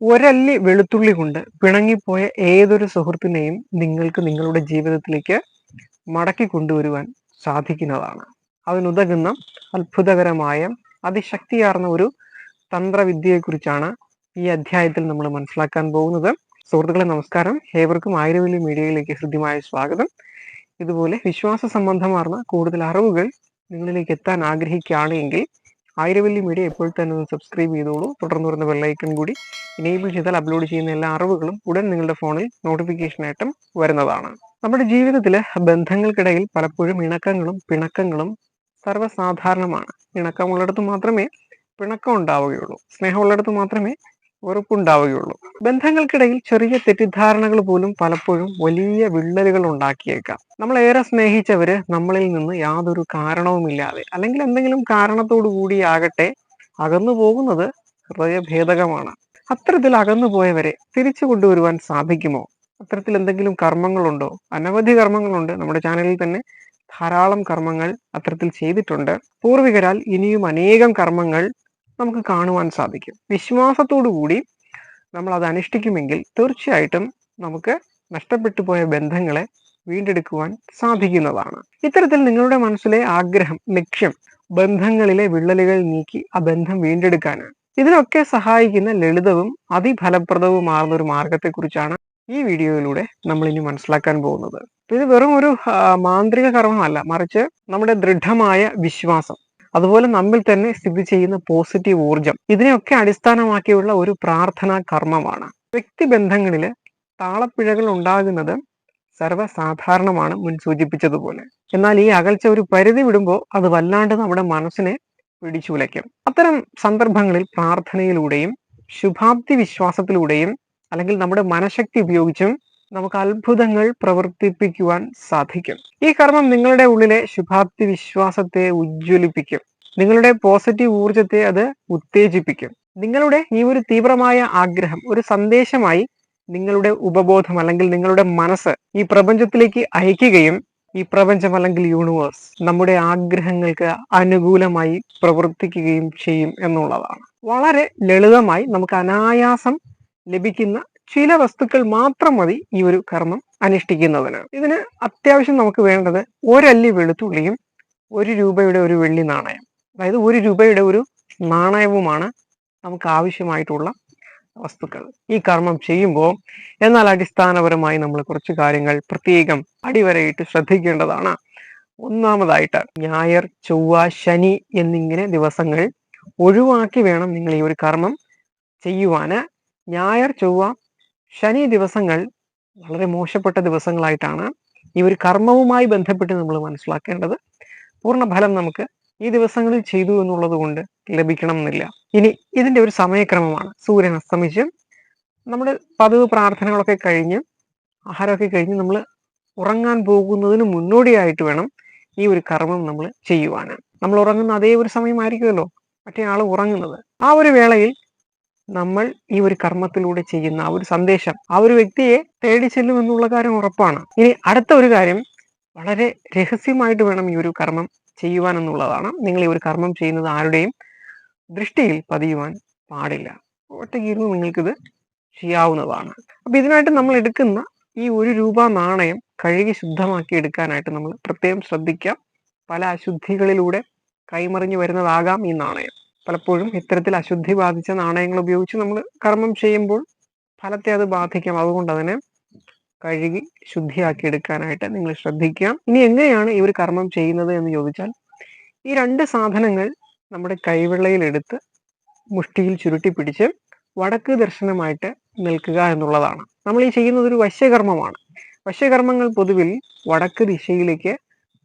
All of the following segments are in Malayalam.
ഒരല്ലി വെളുത്തുള്ളി കൊണ്ട് പിണങ്ങിപ്പോയ ഏതൊരു സുഹൃത്തിനെയും നിങ്ങൾക്ക് നിങ്ങളുടെ ജീവിതത്തിലേക്ക് മടക്കി കൊണ്ടുവരുവാൻ സാധിക്കുന്നതാണ്. അതിനുതകുന്ന അത്ഭുതകരമായ അതിശക്തിയാർന്ന ഒരു തന്ത്രവിദ്യയെക്കുറിച്ചാണ് ഈ അധ്യായത്തിൽ നമ്മൾ മനസ്സിലാക്കാൻ പോകുന്നത്. സുഹൃത്തുക്കളെ നമസ്കാരം. ഏവർക്കും ആയിരവലി മീഡിയയിലേക്ക് ഹൃദ്യമായ സ്വാഗതം. ഇതുപോലെ വിശ്വാസ സംബന്ധമാർന്ന കൂടുതൽ അറിവുകൾ നിങ്ങളിലേക്ക് എത്താൻ ആഗ്രഹിക്കുകയാണെങ്കിൽ ആയിരവല്ലി മീഡിയ എപ്പോൾ തന്നെ ഒന്ന് സബ്സ്ക്രൈബ് ചെയ്തോളൂ. തുടർന്ന് വരുന്ന ബെല്ലൈക്കൺ കൂടി ഇനേബിൾ ചെയ്താൽ അപ്ലോഡ് ചെയ്യുന്ന എല്ലാ അറിവുകളും ഉടൻ നിങ്ങളുടെ ഫോണിൽ നോട്ടിഫിക്കേഷൻ ആയിട്ടും വരുന്നതാണ്. നമ്മുടെ ജീവിതത്തിൽ ബന്ധങ്ങൾക്കിടയിൽ പലപ്പോഴും ഇണക്കങ്ങളും പിണക്കങ്ങളും സർവസാധാരണമാണ്. ഇണക്കമുള്ളിടത്ത് മാത്രമേ പിണക്കം ഉണ്ടാവുകയുള്ളൂ. സ്നേഹമുള്ളിടത്ത് മാത്രമേ വെറുപ്പുണ്ടാവുകയുള്ളൂ ബന്ധങ്ങൾക്കിടയിൽ ചെറിയ തെറ്റിദ്ധാരണകൾ പോലും പലപ്പോഴും വലിയ വിള്ളലുകൾ ഉണ്ടാക്കിയേക്കാം. നമ്മൾ ഏറെ സ്നേഹിച്ചവര് നമ്മളിൽ നിന്ന് യാതൊരു കാരണവുമില്ലാതെ അല്ലെങ്കിൽ എന്തെങ്കിലും കാരണത്തോടു കൂടിയാകട്ടെ അകന്നു പോകുന്നത് ഹൃദയഭേദകമാണ് അത്തരത്തിൽ അകന്നു പോയവരെ തിരിച്ചു കൊണ്ടുവരുവാൻ സാധിക്കുമോ? അത്തരത്തിൽ എന്തെങ്കിലും കർമ്മങ്ങളുണ്ടോ? അനവധി കർമ്മങ്ങളുണ്ട്. നമ്മുടെ ചാനലിൽ തന്നെ ധാരാളം കർമ്മങ്ങൾ അത്തരത്തിൽ ചെയ്തിട്ടുണ്ട്. പൂർവികരാൽ ഇനിയും അനേകം കർമ്മങ്ങൾ നമുക്ക് കാണുവാൻ സാധിക്കും. വിശ്വാസത്തോടു കൂടി നമ്മൾ അത് അനുഷ്ഠിക്കുമെങ്കിൽ തീർച്ചയായിട്ടും നമുക്ക് നഷ്ടപ്പെട്ടു പോയ ബന്ധങ്ങളെ വീണ്ടെടുക്കുവാൻ സാധിക്കുന്നതാണ്. ഇത്തരത്തിൽ നിങ്ങളുടെ മനസ്സിലെ ആഗ്രഹം ലക്ഷ്യം ബന്ധങ്ങളിലെ വിള്ളലുകൾ നീക്കി ആ ബന്ധം വീണ്ടെടുക്കാനാണ്. ഇതിനൊക്കെ സഹായിക്കുന്ന ലളിതവും അതിഫലപ്രദവുമാർന്ന ഒരു മാർഗത്തെക്കുറിച്ചാണ് ഈ വീഡിയോയിലൂടെ നമ്മൾ ഇനി മനസ്സിലാക്കാൻ പോകുന്നത്. ഇത് വെറും ഒരു മാന്ത്രിക കർമ്മമല്ല മറിച്ച് നമ്മുടെ ദൃഢമായ വിശ്വാസം. അതുപോലെ നമ്മിൽ തന്നെ സ്ഥിതി ചെയ്യുന്ന പോസിറ്റീവ് ഊർജം ഇതിനെയൊക്കെ അടിസ്ഥാനമാക്കിയുള്ള ഒരു പ്രാർത്ഥനാ കർമ്മമാണ്. വ്യക്തിബന്ധങ്ങളിൽ താളപ്പിഴകൾ ഉണ്ടാകുന്നത് സർവസാധാരണമാണ് മുൻ സൂചിപ്പിച്ചതുപോലെ. എന്നാൽ ഈ അകൽച്ച ഒരു പരിധി വിടുമ്പോൾ അത് വല്ലാണ്ട് നമ്മുടെ മനസ്സിനെ പിടിച്ചുലയ്ക്കും. അത്തരം സന്ദർഭങ്ങളിൽ പ്രാർത്ഥനയിലൂടെയും ശുഭാപ്തി വിശ്വാസത്തിലൂടെയും അല്ലെങ്കിൽ നമ്മുടെ മനഃശക്തി ഉപയോഗിച്ചും നമുക്ക് അത്ഭുതങ്ങൾ പ്രവർത്തിപ്പിക്കുവാൻ സാധിക്കും. ഈ കർമ്മം നിങ്ങളുടെ ഉള്ളിലെ ശുഭാപ്തി വിശ്വാസത്തെ ഉജ്ജ്വലിപ്പിക്കും. നിങ്ങളുടെ പോസിറ്റീവ് ഊർജത്തെ അത് ഉത്തേജിപ്പിക്കും. നിങ്ങളുടെ ഈ ഒരു തീവ്രമായ ആഗ്രഹം ഒരു സന്ദേശമായി നിങ്ങളുടെ ഉപബോധം അല്ലെങ്കിൽ നിങ്ങളുടെ മനസ്സ് ഈ പ്രപഞ്ചത്തിലേക്ക് അയക്കുകയും ഈ പ്രപഞ്ചം അല്ലെങ്കിൽ യൂണിവേഴ്സ് നമ്മുടെ ആഗ്രഹങ്ങൾക്ക് അനുകൂലമായി പ്രവർത്തിക്കുകയും ചെയ്യും എന്നുള്ളതാണ്. വളരെ ലളിതമായി നമുക്ക് അനായാസം ലഭിക്കുന്ന ചില വസ്തുക്കൾ മാത്രം മതി ഈ ഒരു കർമ്മം അനുഷ്ഠിക്കുന്നതിന്. ഇതിന് അത്യാവശ്യം നമുക്ക് വേണ്ടത് ഒരല്ലി വെളുത്തുള്ളിയും ഒരു രൂപയുടെ ഒരു വെള്ളി നാണയം. അതായത് ഒരു രൂപയുടെ ഒരു നാണയവുമാണ് നമുക്ക് ആവശ്യമായിട്ടുള്ള വസ്തുക്കൾ. ഈ കർമ്മം ചെയ്യുമ്പോൾ എന്നാൽ അടിസ്ഥാനപരമായി നമ്മൾ കുറച്ച് കാര്യങ്ങൾ പ്രത്യേകം അടിവരയിട്ട് ശ്രദ്ധിക്കേണ്ടതാണ്. ഒന്നാമതായിട്ട് ഞായർ ചൊവ്വ ശനി എന്നിങ്ങനെ ദിവസങ്ങൾ ഒഴിവാക്കി വേണം നിങ്ങൾ ഈ ഒരു കർമ്മം ചെയ്യുവാന്. ഞായർ ചൊവ്വ ശനി ദിവസങ്ങൾ വളരെ മോശപ്പെട്ട ദിവസങ്ങളായിട്ടാണ് ഈ ഒരു കർമ്മവുമായി ബന്ധപ്പെട്ട് നമ്മൾ മനസ്സിലാക്കേണ്ടത്. പൂർണ ഫലം നമുക്ക് ഈ ദിവസങ്ങളിൽ ചെയ്തു എന്നുള്ളത് കൊണ്ട് ലഭിക്കണം എന്നില്ല ഇനി ഇതിന്റെ ഒരു സമയക്രമമാണ്. സൂര്യൻ അസ്തമിച്ച് നമ്മുടെ പതിവ് പ്രാർത്ഥനകളൊക്കെ കഴിഞ്ഞ് ആഹാരമൊക്കെ കഴിഞ്ഞ് നമ്മൾ ഉറങ്ങാൻ പോകുന്നതിന് മുന്നോടിയായിട്ട് വേണം ഈ ഒരു കർമ്മം നമ്മൾ ചെയ്യുവാനാണ് നമ്മൾ ഉറങ്ങുന്ന അതേ ഒരു സമയമായിരിക്കുമല്ലോ മറ്റേ ആൾ ഉറങ്ങുന്നത്. ആ ഒരു വേളയിൽ നമ്മൾ ഈ ഒരു കർമ്മത്തിലൂടെ ചെയ്യുന്ന ആ ഒരു സന്ദേശം ആ ഒരു വ്യക്തിയെ തേടി ചെല്ലും എന്നുള്ള കാര്യം ഉറപ്പാണ്. ഇനി അടുത്ത ഒരു കാര്യം വളരെ രഹസ്യമായിട്ട് വേണം ഈ ഒരു കർമ്മം ചെയ്യുവാൻ എന്നുള്ളതാണ്. നിങ്ങൾ ഈ ഒരു കർമ്മം ചെയ്യുന്നത് ആരുടെയും ദൃഷ്ടിയിൽ പതിയുവാൻ പാടില്ല. ഒറ്റയ്ക്കിരുന്ന് നിങ്ങൾക്കിത് ചെയ്യാവുന്നതാണ്. അപ്പൊ ഇതിനായിട്ട് നമ്മൾ എടുക്കുന്ന ഈ ഒരു രൂപ നാണയം കഴുകി ശുദ്ധമാക്കി എടുക്കാനായിട്ട് നമ്മൾ പ്രത്യേകം ശ്രദ്ധിക്കാം. പല അശുദ്ധികളിലൂടെ കൈമറിഞ്ഞു വരുന്നതാകാം ഈ നാണയം. പലപ്പോഴും ഇത്തരത്തിൽ അശുദ്ധി ബാധിച്ച നാണയങ്ങൾ ഉപയോഗിച്ച് നമ്മൾ കർമ്മം ചെയ്യുമ്പോൾ ഫലത്തെ അത് ബാധിക്കാം. അതുകൊണ്ട് അതിനെ കഴുകി ശുദ്ധിയാക്കി എടുക്കാനായിട്ട് നിങ്ങൾ ശ്രദ്ധിക്കുക. ഇനി എങ്ങനെയാണ് ഈ ഒരു കർമ്മം ചെയ്യുന്നത് എന്ന് ചോദിച്ചാൽ ഈ രണ്ട് സാധനങ്ങൾ നമ്മുടെ കൈവെള്ളയിൽ എടുത്ത് മുഷ്ടിയിൽ ചുരുട്ടി പിടിച്ച് വടക്ക് ദർശനമായിട്ട് നിൽക്കുക എന്നുള്ളതാണ്. നമ്മൾ ഈ ചെയ്യുന്നത് ഒരു വശ്യകർമ്മമാണ്. വശ്യകർമ്മങ്ങൾ പൊതുവിൽ വടക്ക് ദിശയിലേക്ക്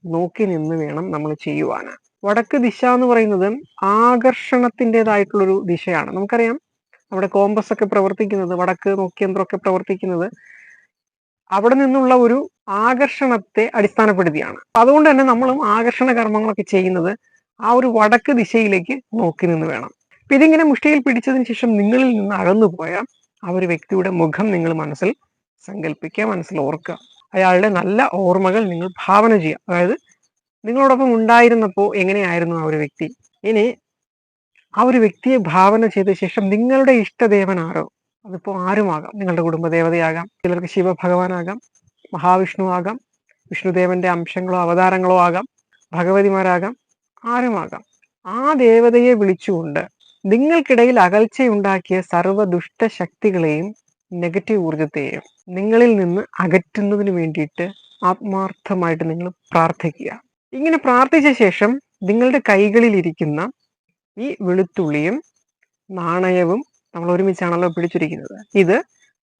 നോക്കി നിന്ന് വേണം നമ്മൾ ചെയ്യുവാൻ വടക്ക് ദിശ എന്ന് പറയുന്നത് ആകർഷണത്തിന്റെതായിട്ടുള്ളൊരു ദിശയാണ്. നമുക്കറിയാം നമ്മുടെ കോമ്പസ് ഒക്കെ പ്രവർത്തിക്കുന്നത് വടക്ക് നോക്കിയന്ത്രമൊക്കെ പ്രവർത്തിക്കുന്നത് അവിടെ നിന്നുള്ള ഒരു ആകർഷണത്തെ അടിസ്ഥാനപ്പെടുത്തിയാണ്. അതുകൊണ്ട് തന്നെ നമ്മളും ആകർഷണ കർമ്മങ്ങളൊക്കെ ചെയ്യുന്നത് ആ ഒരു വടക്ക് ദിശയിലേക്ക് നോക്കി നിന്ന് വേണം. അപ്പൊ ഇതിങ്ങനെ മുഷ്ടിയിൽ പിടിച്ചതിന് ശേഷം നിങ്ങളിൽ നിന്ന് അകന്നു പോയ ആ ഒരു വ്യക്തിയുടെ മുഖം നിങ്ങൾ മനസ്സിൽ സങ്കല്പിക്കുക മനസ്സിൽ ഓർക്കുക. അയാളുടെ നല്ല ഓർമ്മകൾ നിങ്ങൾ ഭാവന ചെയ്യുക. അതായത് നിങ്ങളോടൊപ്പം ഉണ്ടായിരുന്നപ്പോൾ എങ്ങനെയായിരുന്നു ആ ഒരു വ്യക്തി? ഇനി ആ ഒരു വ്യക്തിയെ ഭാവന ചെയ്ത ശേഷം നിങ്ങളുടെ ഇഷ്ടദേവൻ ആരോ അതിപ്പോൾ ആരുമാകാം? നിങ്ങളുടെ കുടുംബദേവതയാകാം ചിലർക്ക് ശിവഭഗവാനാകാം മഹാവിഷ്ണു ആകാം വിഷ്ണുദേവന്റെ അംശങ്ങളോ അവതാരങ്ങളോ ആകാം ഭഗവതിമാരാകാം ആരുമാകാം? ആ ദേവതയെ വിളിച്ചുകൊണ്ട് നിങ്ങൾക്കിടയിൽ അകൽച്ചയുണ്ടാക്കിയ സർവ ദുഷ്ടശക്തികളെയും നെഗറ്റീവ് ഊർജത്തെയും നിങ്ങളിൽ നിന്ന് അകറ്റുന്നതിന് വേണ്ടിയിട്ട് ആത്മാർത്ഥമായിട്ട് നിങ്ങൾ പ്രാർത്ഥിക്കുക. ഇങ്ങനെ പ്രാർത്ഥിച്ച ശേഷം നിങ്ങളുടെ കൈകളിലിരിക്കുന്ന ഈ വെളുത്തുള്ളിയും നാണയവും നമ്മൾ ഒരുമിച്ചാണല്ലോ പിടിച്ചിരിക്കുന്നത്. ഇത്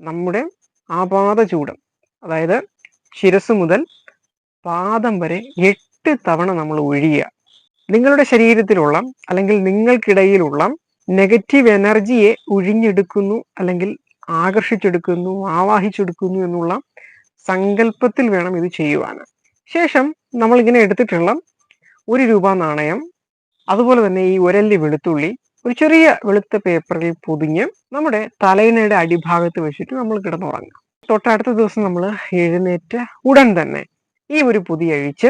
നമ്മുടെ ആപാത ചൂടം അതായത് ശിരസ് മുതൽ പാദം വരെ എട്ട് തവണ നമ്മൾ ഒഴിയുക. നിങ്ങളുടെ ശരീരത്തിലുള്ള അല്ലെങ്കിൽ നിങ്ങൾക്കിടയിലുള്ള നെഗറ്റീവ് എനർജിയെ ഒഴിഞ്ഞെടുക്കുന്നു അല്ലെങ്കിൽ ആകർഷിച്ചെടുക്കുന്നു ആവാഹിച്ചെടുക്കുന്നു എന്നുള്ള സങ്കല്പത്തിൽ വേണം ഇത് ചെയ്യുവാൻ. ശേഷം നമ്മൾ ഇങ്ങനെ എടുത്തിട്ടുള്ള ഒരു രൂപ നാണയം അതുപോലെ തന്നെ ഈ ഒരല്ലി വെളുത്തുള്ളി ഒരു ചെറിയ വെളുത്ത പേപ്പറിൽ പൊതിഞ്ഞ് നമ്മുടെ തലയിണയുടെ അടിഭാഗത്ത് വെച്ചിട്ട് നമ്മൾ കിടന്നുറങ്ങാം തൊട്ടടുത്ത ദിവസം നമ്മൾ എഴുന്നേറ്റ് ഉടൻ തന്നെ ഈ ഒരു പൊതി അഴിച്ച്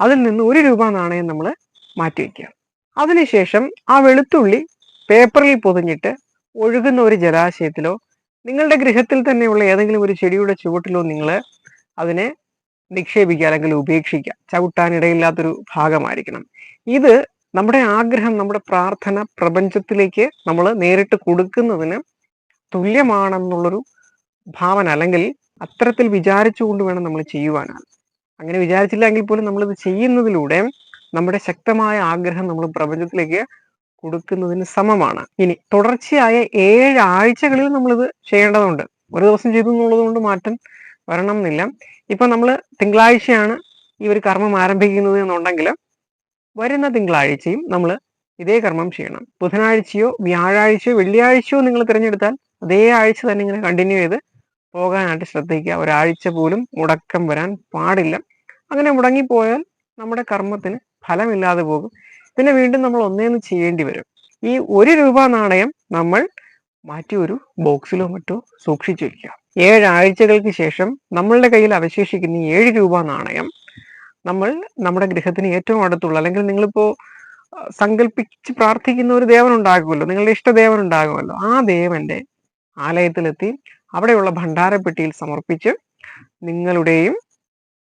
അതിൽ നിന്ന് ഒരു രൂപ നാണയം നമ്മൾ മാറ്റിവെക്കുക അതിനുശേഷം ആ വെളുത്തുള്ളി പേപ്പറിൽ പൊതിഞ്ഞിട്ട് ഒഴുകുന്ന ഒരു ജലാശയത്തിലോ നിങ്ങളുടെ ഗൃഹത്തിൽ തന്നെയുള്ള ഏതെങ്കിലും ഒരു ചെടിയുടെ ചുവട്ടിലോ നിങ്ങൾ അതിനെ നിക്ഷേപിക്കുക അല്ലെങ്കിൽ ഉപേക്ഷിക്കുക. ചവിട്ടാനിടയില്ലാത്തൊരു ഭാഗമായിരിക്കണം. ഇത് നമ്മുടെ ആഗ്രഹം നമ്മുടെ പ്രാർത്ഥന പ്രപഞ്ചത്തിലേക്ക് നമ്മൾ നേരിട്ട് കൊടുക്കുന്നതിന് തുല്യമാണെന്നുള്ളൊരു ഭാവന അല്ലെങ്കിൽ അത്തരത്തിൽ വിചാരിച്ചുകൊണ്ട് വേണം നമ്മൾ ചെയ്യുവാനാണ്. അങ്ങനെ വിചാരിച്ചില്ലെങ്കിൽ പോലും നമ്മളിത് ചെയ്യുന്നതിലൂടെ നമ്മുടെ ശക്തമായ ആഗ്രഹം നമ്മൾ പ്രപഞ്ചത്തിലേക്ക് കൊടുക്കുന്നതിന് സമമാണ്. ഇനി തുടർച്ചയായ ഏഴ് ആഴ്ചകളിൽ നമ്മളിത് ചെയ്യേണ്ടതുണ്ട്. ഒരു ദിവസം ചെയ്തു എന്നുള്ളത് കൊണ്ട് മാറ്റം വരണം എന്നില്ല ഇപ്പൊ നമ്മൾ തിങ്കളാഴ്ചയാണ് ഈ ഒരു കർമ്മം ആരംഭിക്കുന്നത് എന്നുണ്ടെങ്കിൽ വരുന്ന തിങ്കളാഴ്ചയും നമ്മൾ ഇതേ കർമ്മം ചെയ്യണം. ബുധനാഴ്ചയോ വ്യാഴാഴ്ചയോ വെള്ളിയാഴ്ചയോ നിങ്ങൾ തിരഞ്ഞെടുത്താൽ അതേ ആഴ്ച തന്നെ ഇങ്ങനെ കണ്ടിന്യൂ ചെയ്ത് പോകാനായിട്ട് ശ്രദ്ധിക്കുക. ഒരാഴ്ച പോലും മുടക്കം വരാൻ പാടില്ല. അങ്ങനെ മുടങ്ങിപ്പോയാൽ നമ്മുടെ കർമ്മത്തിന് ഫലമില്ലാതെ പോകും. പിന്നെ വീണ്ടും നമ്മൾ ഒന്നേന്ന് ചെയ്യേണ്ടി വരും. ഈ ഒരു രൂപ നാണയം നമ്മൾ മാറ്റി ഒരു ബോക്സിലോ മറ്റോ സൂക്ഷിച്ചു വയ്ക്കുക ഏഴ് ആഴ്ചകൾക്ക് ശേഷം നമ്മളുടെ കയ്യിൽ അവശേഷിക്കുന്ന ഏഴ് രൂപ നാണയം നമ്മൾ നമ്മുടെ ഗൃഹത്തിന് ഏറ്റവും അടുത്തുള്ള അല്ലെങ്കിൽ നിങ്ങളിപ്പോ സങ്കല്പിച്ച് പ്രാർത്ഥിക്കുന്ന ഒരു ദേവൻ ഉണ്ടാകുമല്ലോ നിങ്ങളുടെ ഇഷ്ടദേവൻ ഉണ്ടാകുമല്ലോ ആ ദേവന്റെ ആലയത്തിലെത്തി അവിടെയുള്ള ഭണ്ഡാരപ്പെട്ടിയിൽ സമർപ്പിച്ച് നിങ്ങളുടെയും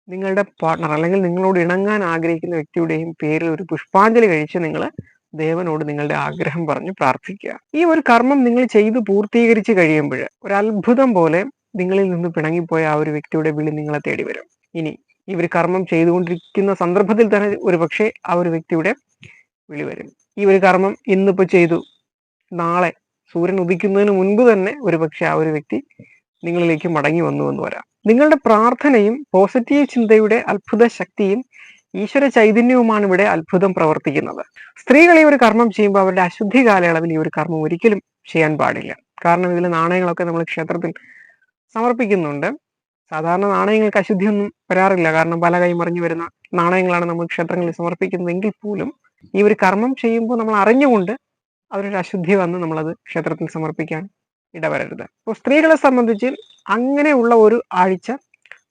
നിങ്ങളുടെ പാർട്ണർ അല്ലെങ്കിൽ നിങ്ങളോട് ഇണങ്ങാൻ ആഗ്രഹിക്കുന്ന വ്യക്തിയുടെയും പേരിൽ ഒരു പുഷ്പാഞ്ജലി കഴിച്ച് നിങ്ങൾ ദേവനോട് നിങ്ങളുടെ ആഗ്രഹം പറഞ്ഞ് പ്രാർത്ഥിക്കുക. ഈ ഒരു കർമ്മം നിങ്ങൾ ചെയ്ത് പൂർത്തീകരിച്ച് കഴിയുമ്പോൾ ഒരു അത്ഭുതം പോലെ നിങ്ങളിൽ നിന്ന് പിണങ്ങിപ്പോയ ആ ഒരു വ്യക്തിയുടെ വിളി നിങ്ങളെ തേടി വരും. ഇനി ഈ ഒരു കർമ്മം ചെയ്തുകൊണ്ടിരിക്കുന്ന സന്ദർഭത്തിൽ തന്നെ ഒരു പക്ഷേ ആ ഒരു വ്യക്തിയുടെ വിളി വരും. ഈ ഒരു കർമ്മം ഇന്നിപ്പോൾ ചെയ്തു. നാളെ സൂര്യൻ ഉദിക്കുന്നതിന് മുൻപ് തന്നെ ഒരു പക്ഷേ ആ ഒരു വ്യക്തി നിങ്ങളിലേക്ക് മടങ്ങി വന്നു എന്ന് വരാം. നിങ്ങളുടെ പ്രാർത്ഥനയും പോസിറ്റീവ് ചിന്തയുടെ അത്ഭുത ശക്തിയും ഈശ്വര ചൈതന്യവുമാണ് ഇവിടെ അത്ഭുതം പ്രവർത്തിക്കുന്നത്. സ്ത്രീകൾ ഈ ഒരു കർമ്മം ചെയ്യുമ്പോൾ അവരുടെ അശുദ്ധി കാലയളവിൽ ഈ ഒരു കർമ്മം ഒരിക്കലും ചെയ്യാൻ പാടില്ല. കാരണം ഇതിൽ നാണയങ്ങളൊക്കെ നമ്മൾ ക്ഷേത്രത്തിൽ സമർപ്പിക്കുന്നുണ്ട്. സാധാരണ നാണയങ്ങൾക്ക് അശുദ്ധിയൊന്നും വരാറില്ല. കാരണം പല കൈമറിഞ്ഞു വരുന്ന നാണയങ്ങളാണ് നമ്മൾ ക്ഷേത്രങ്ങളിൽ സമർപ്പിക്കുന്നതെങ്കിൽ പോലും ഈ ഒരു കർമ്മം ചെയ്യുമ്പോൾ നമ്മൾ അറിഞ്ഞുകൊണ്ട് അവരൊരു അശുദ്ധി വന്ന് നമ്മളത് ക്ഷേത്രത്തിൽ സമർപ്പിക്കാൻ ഇടവരരുത്. അപ്പോൾ സ്ത്രീകളെ സംബന്ധിച്ച് അങ്ങനെയുള്ള ഒരു ആഴ്ച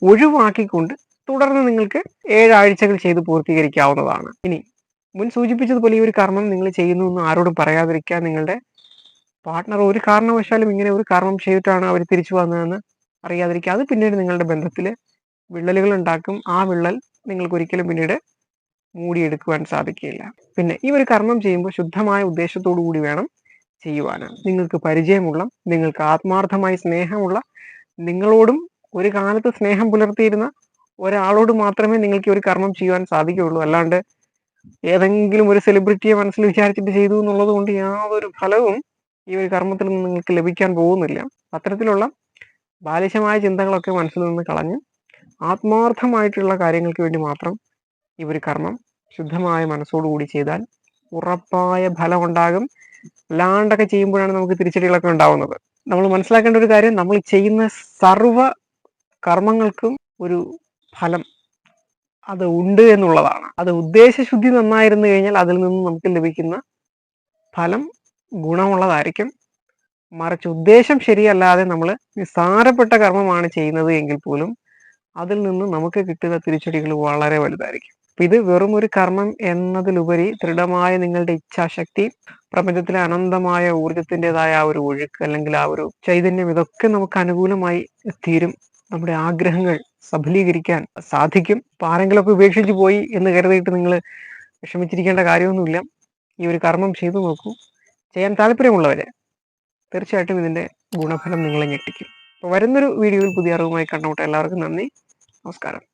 ഒഴിവാക്കിക്കൊണ്ട് തുടർന്ന് നിങ്ങൾക്ക് ഏഴാഴ്ചകൾ ചെയ്ത് പൂർത്തീകരിക്കാവുന്നതാണ്. ഇനി മുൻ സൂചിപ്പിച്ചതുപോലെ ഈ ഒരു കർമ്മം നിങ്ങൾ ചെയ്യുന്നു എന്ന് ആരോടും പറയാതിരിക്കാൻ നിങ്ങളുടെ പാർട്ട്ണർ ഒരു കാരണവശാലും ഇങ്ങനെ ഒരു കർമ്മം ചെയ്തിട്ടാണ് അവർ തിരിച്ചു വന്നതെന്ന് അറിയാതിരിക്കുക. അത് പിന്നീട് നിങ്ങളുടെ ബന്ധത്തിൽ വിള്ളലുകൾ ഉണ്ടാക്കും. ആ വിള്ളൽ നിങ്ങൾക്ക് ഒരിക്കലും പിന്നീട് മൂടിയെടുക്കുവാൻ സാധിക്കില്ല പിന്നെ ഈ ഒരു കർമ്മം ചെയ്യുമ്പോൾ ശുദ്ധമായ ഉദ്ദേശത്തോടു കൂടി വേണം ചെയ്യുവാനാണ്. നിങ്ങൾക്ക് പരിചയമുള്ള നിങ്ങൾക്ക് ആത്മാർത്ഥമായി സ്നേഹമുള്ള നിങ്ങളോടും ഒരു കാലത്ത് സ്നേഹം പുലർത്തിയിരുന്ന ഒരാളോട് മാത്രമേ നിങ്ങൾക്ക് ഒരു കർമ്മം ചെയ്യുവാൻ സാധിക്കുകയുള്ളൂ. അല്ലാണ്ട് ഏതെങ്കിലും ഒരു സെലിബ്രിറ്റിയെ മനസ്സിൽ വിചാരിച്ചിട്ട് ചെയ്തു എന്നുള്ളത് കൊണ്ട് യാതൊരു ഫലവും ഈ ഒരു കർമ്മത്തിൽ നിന്ന് നിങ്ങൾക്ക് ലഭിക്കാൻ പോകുന്നില്ല. അത്തരത്തിലുള്ള ബാലിശമായ ചിന്തകളൊക്കെ മനസ്സിൽ നിന്ന് കളഞ്ഞ് ആത്മാർത്ഥമായിട്ടുള്ള കാര്യങ്ങൾക്ക് വേണ്ടി മാത്രം ഈ ഒരു കർമ്മം ശുദ്ധമായ മനസ്സോടുകൂടി ചെയ്താൽ ഉറപ്പായ ഫലം ഉണ്ടാകും അല്ലാണ്ടൊക്കെ ചെയ്യുമ്പോഴാണ് നമുക്ക് തിരിച്ചടികളൊക്കെ ഉണ്ടാവുന്നത്. നമ്മൾ മനസ്സിലാക്കേണ്ട ഒരു കാര്യം നമ്മൾ ചെയ്യുന്ന സർവ കർമ്മങ്ങൾക്കും ഒരു ഫലം അത് ഉണ്ട് എന്നുള്ളതാണ്. അത് ഉദ്ദേശശുദ്ധി നന്നായിരുന്നു കഴിഞ്ഞാൽ അതിൽ നിന്ന് നമുക്ക് ലഭിക്കുന്ന ഫലം ഗുണമുള്ളതായിരിക്കും. മറിച്ച് ഉദ്ദേശം ശരിയല്ലാതെ നമ്മൾ നിസ്സാരപ്പെട്ട കർമ്മമാണ് ചെയ്യുന്നത് എങ്കിൽ പോലും അതിൽ നിന്ന് നമുക്ക് കിട്ടുന്ന തിരിച്ചടികൾ വളരെ വലുതായിരിക്കും. അപ്പൊ ഇത് വെറും ഒരു കർമ്മം എന്നതിലുപരി ദൃഢമായ നിങ്ങളുടെ ഇച്ഛാശക്തി പ്രപഞ്ചത്തിലെ അനന്തമായ ഊർജത്തിന്റെതായ ആ ഒരു ഒഴുക്ക് അല്ലെങ്കിൽ ആ ഒരു ചൈതന്യം ഇതൊക്കെ നമുക്ക് അനുകൂലമായി തീരും. നമ്മുടെ ആഗ്രഹങ്ങൾ സഫലീകരിക്കാൻ സാധിക്കും. അപ്പൊ ആരെങ്കിലുമൊക്കെ ഉപേക്ഷിച്ചു പോയി എന്ന് കരുതിയിട്ട് നിങ്ങൾ വിഷമിച്ചിരിക്കേണ്ട കാര്യമൊന്നുമില്ല. ഈ ഒരു കർമ്മം ചെയ്തു നോക്കൂ. ചെയ്യാൻ താല്പര്യമുള്ളവരെ തീർച്ചയായിട്ടും ഇതിന്റെ ഗുണഫലം നിങ്ങളെ ഞെട്ടിക്കും. അപ്പോൾ വരുന്നൊരു വീഡിയോയിൽ പുതിയ അറിവുമായി കണ്ടുമുട്ടാം എല്ലാവർക്കും നന്ദി. നമസ്കാരം.